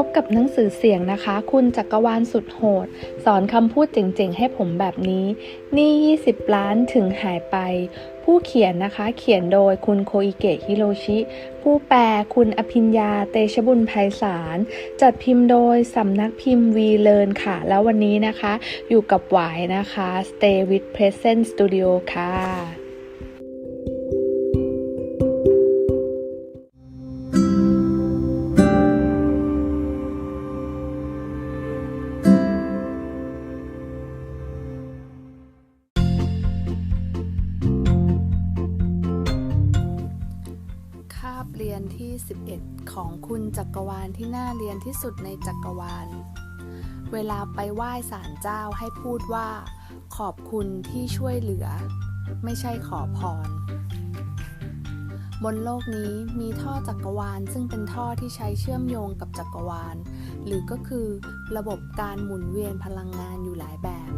พบกับหนังสือเสียงนะคะ คุณจักรวาลสุดโหด สอนคำพูดเจ๋งๆ ให้ผมแบบนี้ นี่ 20 ล้านถึงหายไป ผู้เขียนนะคะ เขียนโดยคุณโคอิเกะฮิโรชิ ผู้แปลคุณอภิญญาเตชบุญไพศาล จัดพิมพ์โดยสำนักพิมพ์วีเล r นค่ะ แล้ววันนี้นะคะ อยู่กับหวายนะคะ Stay with Present Studio ค่ะ กรวาลที่น่าเรียนที่สุดในจักรวาล เวลาไปไหว้ศาลเจ้าให้พูดว่า ขอบคุณที่ช่วยเหลือ ไม่ใช่ขอพร บนโลกนี้มีท่อจักรวาลซึ่งเป็นท่อที่ใช้เชื่อมโยงกับจักรวาล หรือก็คือระบบการหมุนเวียนพลังงานอยู่หลายแบบ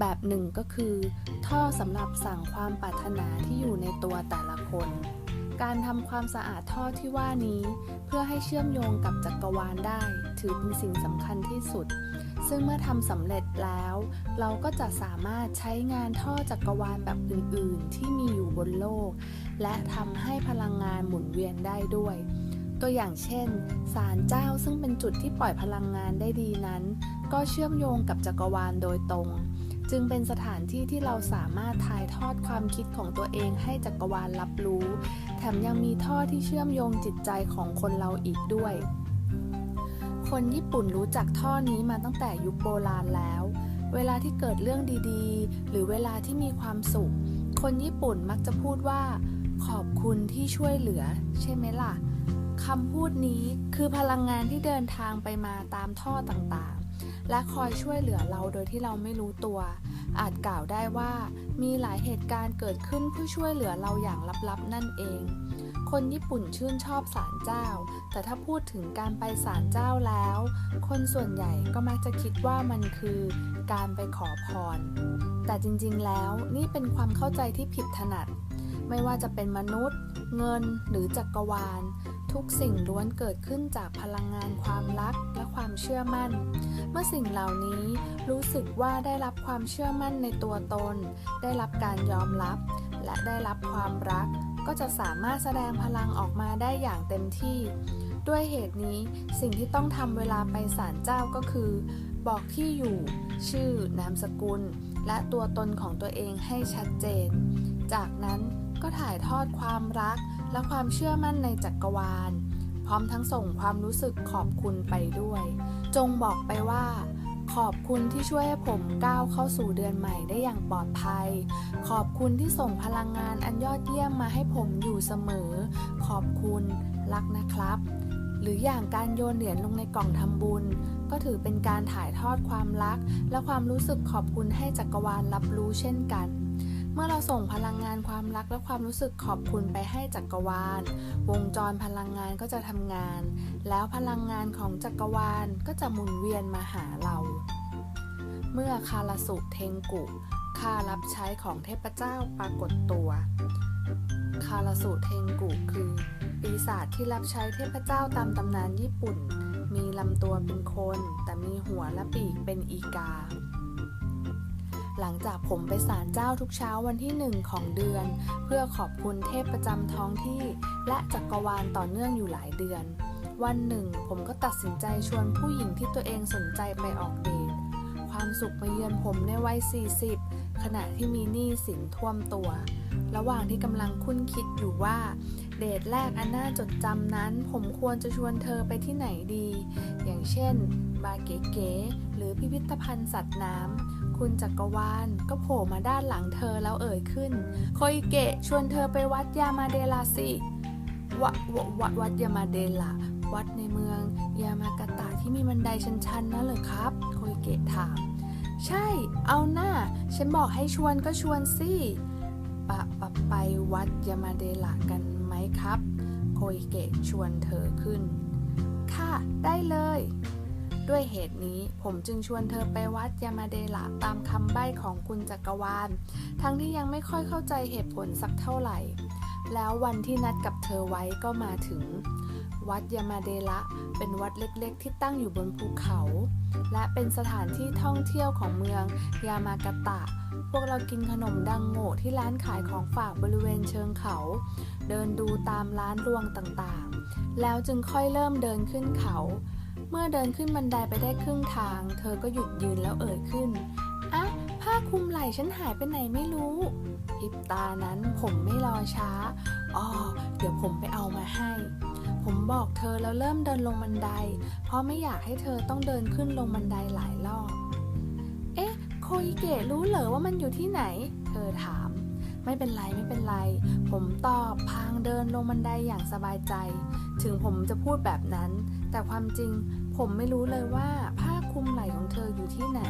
แบบหนึ่งก็คือ ท่อสำหรับสั่งความปรารถนาที่อยู่ในตัวแต่ละคน การทำความสะอาดท่อที่ว่านี้ เพื่อให้เชื่อมโยงกับจักรวาลได้ ถือเป็นสิ่งสำคัญที่สุด ซึ่งเมื่อทำสำเร็จแล้ว เราก็จะสามารถใช้งานท่อจักรวาลแบบอื่น ๆ ที่มีอยู่บนโลก และทำให้พลังงานหมุนเวียนได้ด้วย ตัวอย่างเช่นศาลเจ้าซึ่งเป็นจุดที่ปล่อยพลังงานได้ดีนั้น ก็เชื่อมโยงกับจักรวาลโดยตรง จึงเป็นสถานที่ที่เราสามารถถ่ายทอดความคิดของตัวเองให้จักรวาลรับรู้ แถมยังมีท่อที่เชื่อมโยงจิตใจของคนเราอีกด้วย คนญี่ปุ่นรู้จักท่อนี้มาตั้งแต่ยุคโบราณแล้ว เวลาที่เกิดเรื่องดีๆ หรือเวลาที่มีความสุข คนญี่ปุ่นมักจะพูดว่า ขอบคุณที่ช่วยเหลือ ใช่ไหมล่ะคำพูดนี้คือพลังงานที่เดินทางไปมาตามท่อต่างๆ และคอยช่วยเหลือเราโดยที่เราไม่รู้ตัว อาจกล่าวได้ว่ามีหลายเหตุการณ์เกิดขึ้นเพื่อช่วยเหลือเราอย่างลับๆนั่นเอง คนญี่ปุ่นชื่นชอบศาลเจ้า แต่ถ้าพูดถึงการไปศาลเจ้าแล้ว คนส่วนใหญ่ก็มักจะคิดว่ามันคือการไปขอพร แต่จริงๆแล้วนี่เป็นความเข้าใจที่ผิดถนัด ไม่ว่าจะเป็นมนุษย์ เงินหรือจักรวาล ทุกสิ่งล้วนเกิดขึ้นจากพลังงานความรักและความเชื่อมั่น เมื่อสิ่งเหล่านี้รู้สึกว่าได้รับความเชื่อมั่นในตัวตน ได้รับการยอมรับ และได้รับความรัก ก็จะสามารถแสดงพลังออกมาได้อย่างเต็มที่ ด้วยเหตุนี้สิ่งที่ต้องทำเวลาไปศาลเจ้าก็คือ บอกที่อยู่ ชื่อนามสกุล และตัวตนของตัวเองให้ชัดเจน จากนั้นก็ถ่ายทอดความรัก และความเชื่อมั่นในจักรวาล พร้อมทั้งส่งความรู้สึกขอบคุณไปด้วย จงบอกไปว่า ขอบคุณที่ช่วยให้ผมก้าวเข้าสู่เดือนใหม่ได้อย่างปลอดภัย ขอบคุณที่ส่งพลังงานอันยอดเยี่ยมมาให้ผมอยู่เสมอ ขอบคุณรักนะครับ หรืออย่างการโยนเหรียญลงในกล่องทำบุญ ก็ถือเป็นการถ่ายทอดความรัก และความรู้สึกขอบคุณให้จักรวาลรับรู้เช่นกันเมื่อเราส่งพลังงาน ความรักและความรู้สึกขอบคุณไปให้จักรวาล วงจรพลังงานก็จะทำงาน แล้วพลังงานของจักรวาลก็จะหมุนเวียนมาหาเรา เมื่อคาราสุเทงกุข้ารับใช้ของเทพเจ้าปรากฏตัว คาราสุเทงกุคือ ปีศาจที่รับใช้เทพเจ้าตามตำนานญี่ปุ่น มีลำตัวเป็นคน แต่มีหัวและปีกเป็นอีกา หลังจากผมไปศาลเจ้าทุกเช้าวันที่หนึ่งของเดือน เพื่อขอบคุณเทพประจำท้องที่ และจักรวาลต่อเนื่องอยู่หลายเดือน วันหนึ่ง ผมก็ตัดสินใจชวนผู้หญิงที่ตัวเองสนใจไปออกเดทความสุขมาเยือนผมในวัย 40 ขณะที่มีหนี้สินท่วมตัว ระหว่างที่กำลังคุ้นคิดอยู่ว่า เดทแรกอันน่าจดจำนั้น ผมควรจะชวนเธอไปที่ไหนดี อย่างเช่น บาร์เก๋ๆหรือพิพิธภัณฑ์สัตว์น้ำ คุณจักรวาลก็โผล่มาด้านหลังเธอแล้วเอ่ยขึ้น โคอิเกะชวนเธอไปวัดยามาเดลาสิวะวะวัดวัดยามาเดลาวัดในเมืองยามากาตะที่มีบันไดชันๆนะเหรอครับ โคอิเกะถาม ใช่ เอาหน้า ฉันบอกให้ชวนก็ชวนสิปะปะไปวัดยามาเดละกันไหมครับ โคอิเกะชวนเธอขึ้น ค่ะ ได้เลย ด้วยเหตุนี้ผมจึงชวนเธอไปวัดยามาเดละตามคำใบ้ของคุณจักรวาล ทั้งที่ยังไม่ค่อยเข้าใจเหตุผลสักเท่าไหร่ แล้ววันที่นัดกับเธอไว้ก็มาถึง วัดยามาเดระเป็นวัดเล็กๆ ที่ตั้งอยู่บนภูเขา และเป็นสถานที่ท่องเที่ยวของเมืองยามากาตะ พวกเรากินขนมดังโง่ที่ร้านขายของฝากบริเวณเชิงเขา เดินดูตามร้านรวงต่างๆ แล้วจึงค่อยเริ่มเดินขึ้นเขา เมื่อเดินขึ้นบันไดไปได้ครึ่งทาง เธอก็หยุดยืนแล้วเอ่ยขึ้นอะผ้าคลุมไหล่ฉันหายไปไหนไม่รู้พิบตานั้นผมไม่รอช้าอ๋อเดี๋ยวผมไปเอามาให้ ผมบอกเธอแล้วเริ่มเดินลงบันได เพราะไม่อยากให้เธอต้องเดินขึ้นลงบันไดหลายรอบ เอ๊ะ โคอิเกะรู้เหรอว่ามันอยู่ที่ไหน เธอถาม ไม่เป็นไรไม่เป็นไร ผมตอบพางเดินลงบันไดอย่างสบายใจ ถึงผมจะพูดแบบนั้น แต่ความจริงผมไม่รู้เลยว่าผ้าคลุมไหล่ของเธออยู่ที่ไหน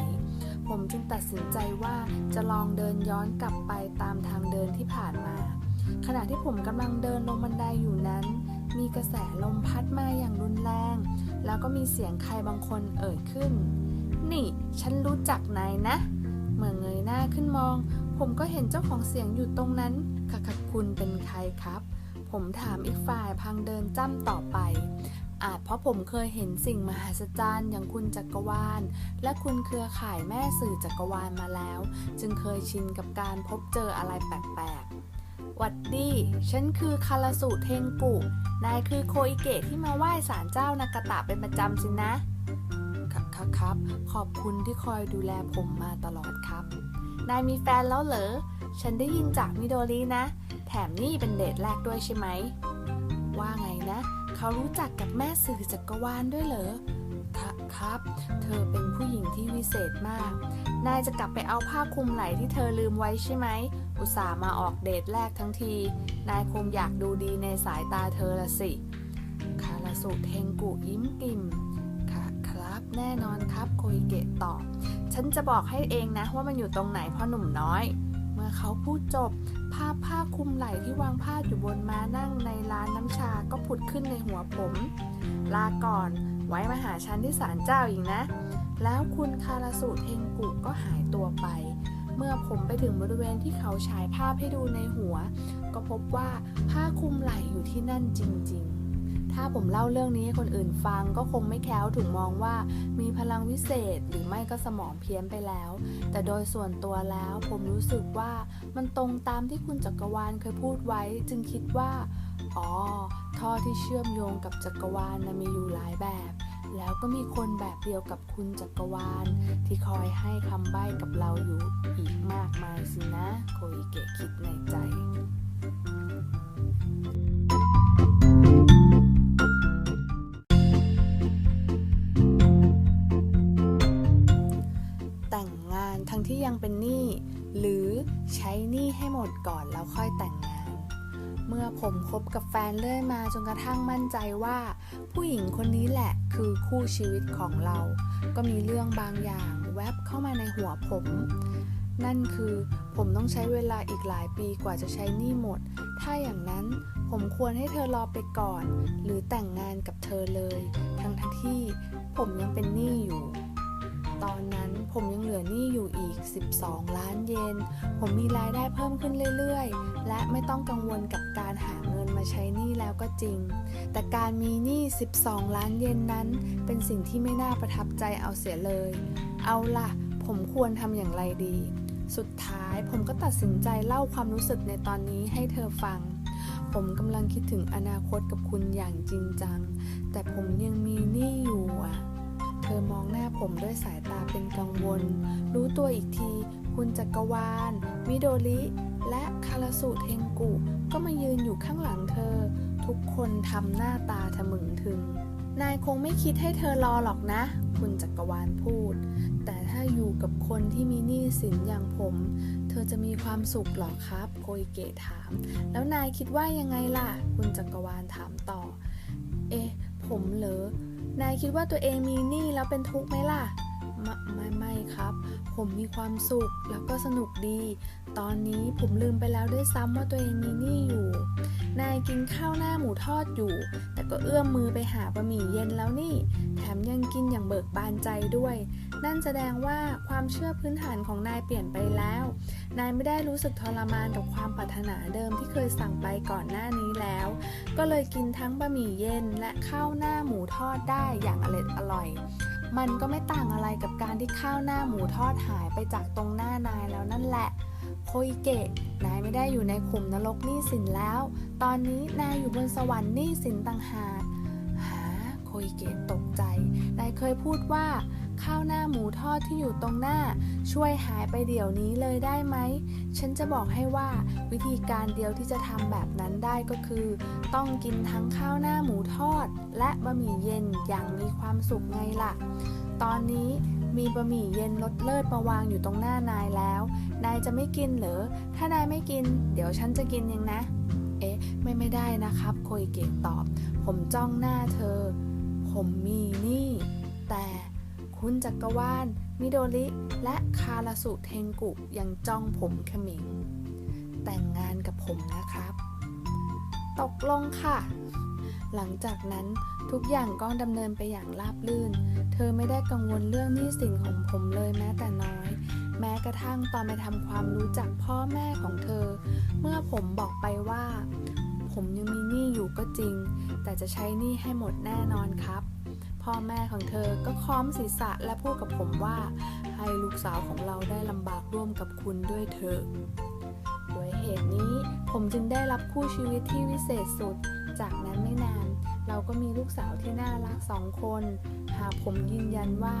ผมจึงตัดสินใจว่าจะลองเดินย้อนกลับไปตามทางเดินที่ผ่านมา ขณะที่ผมกำลังเดินลงบันไดอยู่นั้น มีกระแสลมพัดมาอย่างรุนแรง แล้วก็มีเสียงใครบางคนเอ่ยขึ้น นี่ ฉันรู้จักนายนะ เมื่อเงยหน้าขึ้นมอง ผมก็เห็นเจ้าของเสียงอยู่ตรงนั้นค่ะค่ะคุณเป็นใครครับ ผมถามอีกฝ่ายพังเดินจ้ำต่อไป อาจเพราะผมเคยเห็นสิ่งมหัศจรรย์อย่างคุณจักรวาล และคุณเครือข่ายแม่สื่อจักรวาลมาแล้ว จึงเคยชินกับการพบเจออะไรแปลกๆหวัดดี ฉันคือคาราสุเทงกุ นายคือโคอิเกะที่มาไหว้ศาลเจ้านากาตะเป็นประจำสินะครับครับ ขอบคุณที่คอยดูแลผมมาตลอดครับ นายมีแฟนแล้วเหรอ ฉันได้ยินจากมิโดรินะ แถมนี่เป็นเดทแรกด้วยใช่ไหม ว่าไงนะ เขารู้จักกับแม่สื่อจักรวาลด้วยเหรอคครับ เธอเป็นผู้หญิงที่วิเศษมาก นายจะกลับไปเอาผ้าคลุมไหล่ที่เธอลืมไว้ใช่ไหม อุตส่าห์มาออกเดทแรกทั้งที นายคงอยากดูดีในสายตาเธอละสิ คาราสุเทงกุยิ้มกิ่มค่ะครับ แน่นอนครับโคอิเกะตอบ ฉันจะบอกให้เองนะว่ามันอยู่ตรงไหนพ่อหนุ่มน้อย เมื่อเขาพูดจบ ภาพผ้าคลุมไหล่ที่วางพาอยู่บนม้านั่งในร้านน้ำชาก็ผุดขึ้นในหัวผม ลาก่อนไว้มาหาฉันที่ศาลเจ้าอีกนะ แล้วคุณคาราสุเทงกุก็หายตัวไป เมื่อผมไปถึงบริเวณที่เขาฉายภาพให้ดูในหัว ก็พบว่าผ้าคลุมไหล่อยู่ที่นั่นจริง ๆ ถ้าผมเล่าเรื่องนี้ให้คนอื่นฟังก็คงไม่แคล้วถูกมองว่ามีพลังวิเศษหรือไม่ก็สมองเพี้ยนไปแล้ว แต่โดยส่วนตัวแล้วผมรู้สึกว่ามันตรงตามที่คุณจักรวาลเคยพูดไว้ จึงคิดว่า อ๋อ ท่อที่เชื่อมโยงกับจักรวาลนะมีอยู่หลายแบบ แล้วก็มีคนแบบเดียวกับคุณจักรวาล ที่คอยให้คำใบ้กับเราอยู่อีกมากมายสินะ โคอิเกะคิดในใจ เป็นหนี้หรือใช้หนี้ให้หมดก่อนแล้วค่อยแต่งงาน เมื่อผมคบกับแฟนเรื่อยมาจนกระทั่งมั่นใจว่า ผู้หญิงคนนี้แหละคือคู่ชีวิตของเรา ก็มีเรื่องบางอย่างแวบเข้ามาในหัวผม นั่นคือผมต้องใช้เวลาอีกหลายปีกว่าจะใช้หนี้หมด ถ้าอย่างนั้นผมควรให้เธอรอไปก่อน หรือแต่งงานกับเธอเลย ทั้งทที่ผมยังเป็นหนี้อยู่ ตอนนั้นผมยังเหลือหนี้อยู่อีก 12 ล้านเยน ผมมีรายได้เพิ่มขึ้นเรื่อยๆ และไม่ต้องกังวลกับการหาเงินมาใช้หนี้แล้วก็จริง แต่การมีหนี้ 12 ล้านเยนนั้น เป็นสิ่งที่ไม่น่าประทับใจเอาเสียเลย เอาล่ะ ผมควรทำอย่างไรดี สุดท้ายผมก็ตัดสินใจเล่าความรู้สึกในตอนนี้ให้เธอฟัง ผมกำลังคิดถึงอนาคตกับคุณอย่างจริงจัง แต่ผมยังมีหนี้อยู่อะ เธอมองหน้าผมด้วยสายตาเป็นกังวล รู้ตัวอีกที คุณจักรวาลมิโดริ และคาราสุเทงกุ ก็มายืนอยู่ข้างหลังเธอ ทุกคนทำหน้าตาทะมึงถึง นายคงไม่คิดให้เธอรอหรอกนะ คุณจักรวาลพูด แต่ถ้าอยู่กับคนที่มีหนี้สินอย่างผม เธอจะมีความสุขหรอครับโคอิเกะถาม แล้วนายคิดว่ายังไงล่ะ คุณจักรวาลถามต่อ เอ๊ะ ผมเหรอ นายคิดว่าตัวเองมีหนี้แล้วเป็นทุกข์ไหมล่ะไม่ไม่ไม่ครับ ผมมีความสุขแล้วก็สนุกดี ตอนนี้ผมลืมไปแล้วด้วยซ้ำว่าตัวเองมีหนี้อยู่ นายกินข้าวหน้าหมูทอดอยู่ แต่ก็เอื้อมมือไปหาบะหมี่เย็นแล้วนี่ แถมยังกินอย่างเบิกบานใจด้วย นั่นแสดงว่าความเชื่อพื้นฐานของนายเปลี่ยนไปแล้ว นายไม่ได้รู้สึกทรมานกับความปรารถนาเดิมที่เคยสั่งไปก่อนหน้านี้แล้ว ก็เลยกินทั้งบะหมี่เย็นและข้าวหน้าหมูทอดได้อย่างอร่อยอร่อย มันก็ไม่ต่างอะไรกับการที่ข้าวหน้าหมูทอดหายไปจากตรงหน้านายแล้วนั่นแหละ โคอิเกะ นายไม่ได้อยู่ในขุมนรกนี้สินแล้ว ตอนนี้นายอยู่บนสวรรค์นี้สินต่างหากหาโคอิเกะตกใจ นายเคยพูดว่า ข้าวหน้าหมูทอดที่อยู่ตรงหน้า ช่วยหายไปเดี๋ยวนี้เลยได้ไหม ฉันจะบอกให้ว่าวิธีการเดียวที่จะทำแบบนั้นได้ก็คือ ต้องกินทั้งข้าวหน้าหมูทอด และบะหมี่เย็นอย่างมีความสุขไงล่ะ ตอนนี้มีบะหมี่เย็นรสเลิศมาวางอยู่ตรงหน้านายแล้ว นายจะไม่กินเหรอ ถ้านายไม่กิน เดี๋ยวฉันจะกินเองนะ เอ๊ะ ไม่ไม่ได้นะครับ โคยเกะตอบ ผมจ้องหน้าเธอ ผมมีนี่ แต่ คุณจักรวาล มิโดริ และคาราสุเทงกุยังจ้องผมเขมิง แต่งงานกับผมนะครับ ตกลงค่ะ หลังจากนั้นทุกอย่างก็ดำเนินไปอย่างราบรื่น เธอไม่ได้กังวลเรื่องหนี้สินของผมเลยแม้แต่น้อย แม้กระทั่งตอนไปทำความรู้จักพ่อแม่ของเธอ เมื่อผมบอกไปว่า ผมยังมีหนี้อยู่ก็จริง แต่จะใช้หนี้ให้หมดแน่นอนครับ พ่อแม่ของเธอก็ค้อมศีรษะและพูดกับผมว่า ให้ลูกสาวของเราได้ลำบากร่วมกับคุณด้วยเถอะด้วยเหตุนี้ผมจึงได้รับคู่ชีวิตที่วิเศษสุด จากนั้นไม่นาน เราก็มีลูกสาวที่น่ารักสองคน หากผมยืนยันว่า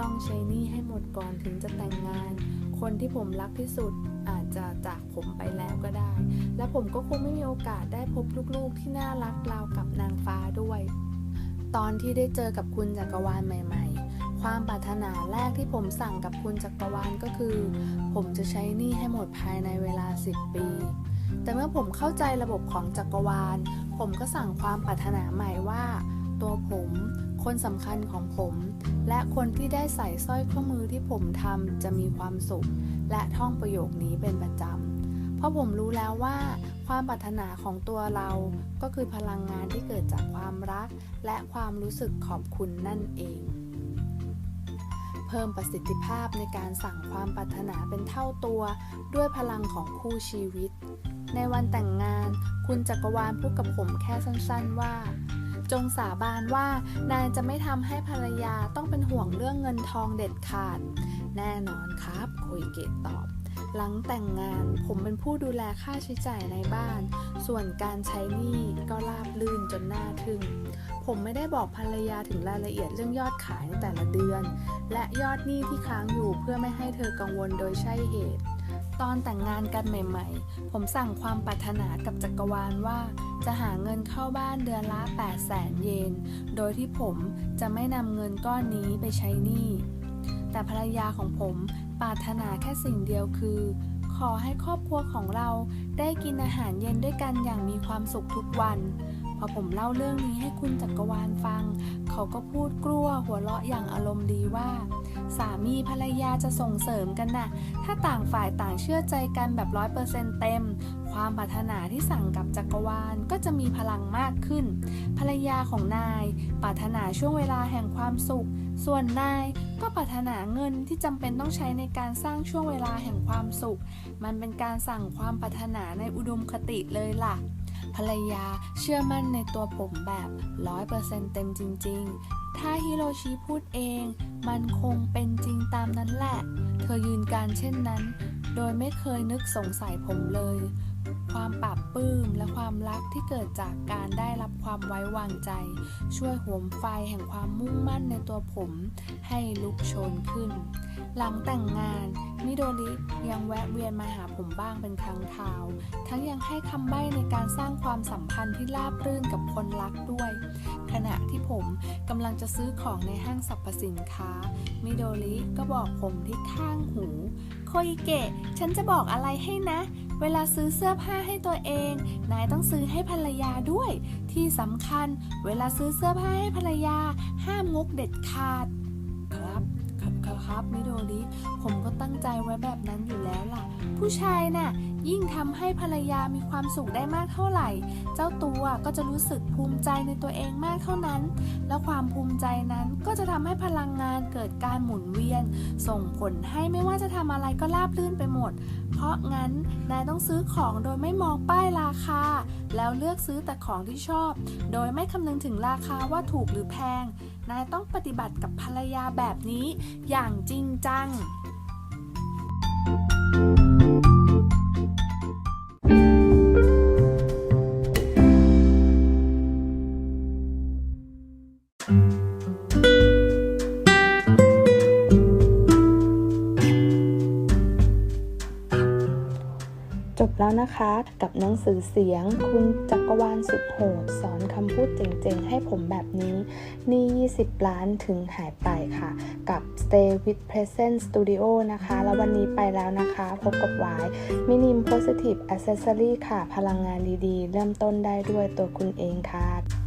ต้องใช้นี้ให้หมดก่อนถึงจะแต่งงาน คนที่ผมรักที่สุดอาจจะจากผมไปแล้วก็ได้ และผมก็คงไม่มีโอกาสได้พบลูกๆที่น่ารักราวกับนางฟ้าด้วย ตอนที่ได้เจอกับคุณจักรวาลใหม่ ๆ ความปรารถนาแรกที่ผมสั่งกับคุณจักรวาลก็คือ ผมจะใช้หนี้ให้หมดภายในเวลา 10 ปี แต่เมื่อผมเข้าใจระบบของจักรวาล ผมก็สั่งความปรารถนาใหม่ว่า ตัวผม คนสำคัญของผม และคนที่ได้ใส่สร้อยข้อมือที่ผมทำจะมีความสุข และท่องประโยคนี้เป็นประจำ ราะผมรู้แล้วว่า ความปรารถนาของตัวเราก็คือพลังงานที่เกิดจากความรัก และความรู้สึกขอบคุณนั่นเอง เพิ่มประสิทธิภาพในการสั่งความปรารถนาเป็นเท่าตัวด้วยพลังของคู่ชีวิต ในวันแต่งงาน คุณจักรวาลพูดกับผมแค่สั้นๆว่าจงสาบานว่านายจะไม่ทำให้ภรรยาต้องเป็นห่วงเรื่องเงินทองเด็ดขาด แน่นอนครับ คุยเกตตอบ หลังแต่งงานผมเป็นผู้ดูแลค่าใช้จ่ายในบ้าน ส่วนการใช้หนี้ก็ราบลื่นจนน่าทึ่ง ผมไม่ได้บอกภรรยาถึงรายละเอียดเรื่องยอดขายในแต่ละเดือน และยอดหนี้ที่ค้างอยู่เพื่อไม่ให้เธอกังวลโดยใช่เหตุ ตอนแต่งงานกันใหม่ ๆ ผมสั่งความปรารถนากับจักรวาลว่า จะหาเงินเข้าบ้านเดือนละ 8 0 0แสนเยน โดยที่ผมจะไม่นำเงินก้อนนี้ไปใช้หนี้ แต่ภรรยาของผมปรารถนาแค่สิ่งเดียวคือ ขอให้ครอบครัวของเราได้กินอาหารเย็นด้วยกันอย่างมีความสุขทุกวัน พอผมเล่าเรื่องนี้ให้คุณจักรวาลฟัง เขาก็พูดกลัวหัวเราะอย่างอารมณ์ดีว่า สามีภรรยาจะส่งเสริมกันน่ะ ถ้าต่างฝ่ายต่างเชื่อใจกันแบบร้อยเปอร์เซ็นต์เต็มความปรารถนาที่สั่งกับจักรวาลก็จะมีพลังมากขึ้น ภรรยาของนายปรารถนาช่วงเวลาแห่งความสุข ส่วนนายก็ปรารถนาเงินที่จำเป็นต้องใช้ในการสร้างช่วงเวลาแห่งความสุข มันเป็นการสั่งความปรารถนาในอุดมคติเลยล่ะ ภรรยาเชื่อมั่นในตัวผมแบบร้อยเปอร์เซ็นต์เต็มจริง ๆ ถ้าฮิโรชิพูดเอง มันคงเป็นจริงตามนั้นแหละ เธอยืนการเช่นนั้น โดยไม่เคยนึกสงสัยผมเลย ความปรับปลื้ม และความรักที่เกิดจากการได้รับความไว้วางใจ ช่วยโหมไฟแห่งความมุ่งมั่นในตัวผมให้ลุกโชนขึ้น หลังแต่งงาน มิโดริยังแวะเวียนมาหาผมบ้างเป็นครั้งคราว ทั้งยังให้คำใบ้ในการสร้างความสัมพันธ์ที่ราบรื่นกับคนรักด้วย ขณะที่ผมกำลังจะซื้อของในห้างสรรพสินค้า มิโดริก็บอกผมที่ข้างหูโคอิเกะ ฉันจะบอกอะไรให้นะ เวลาซื้อเสื้อผ้าให้ตัวเอง นายต้องซื้อให้ภรรยาด้วย ที่สำคัญ เวลาซื้อเสื้อผ้าให้ภรรยา ห้ามงกเด็ดขาด ครับครับครับครับมิโดริผมก็ตั้งใจไว้แบบนั้นอยู่แล้วล่ะ ผู้ชายน่ะ ยิ่งทำให้ภรรยามีความสุขได้มากเท่าไหร่ เจ้าตัวก็จะรู้สึกภูมิใจในตัวเองมากเท่านั้น แล้วความภูมิใจนั้นก็จะทำให้พลังงานเกิดการหมุนเวียน ส่งผลให้ไม่ว่าจะทำอะไรก็ราบรื่นไปหมด เพราะงั้นนายต้องซื้อของโดยไม่มองป้ายราคา แล้วเลือกซื้อแต่ของที่ชอบ โดยไม่คำนึงถึงราคาว่าถูกหรือแพง นายต้องปฏิบัติกับภรรยาแบบนี้อย่างจริงจัง แล้วนะคะ กับหนังสือเสียง คุณจักรวาลสุดโหด สอนคำพูดเจ๋งๆ ให้ผมแบบนี้ นี่ 20 ล้านถึงหายไปค่ะ กับ Stay with Present Studio นะคะ แล้ววันนี้ไปแล้วนะคะ พบกับวายมินิม Positive Accessory ค่ะ พลังงานดีๆ เริ่มต้นได้ด้วยตัวคุณเองค่ะ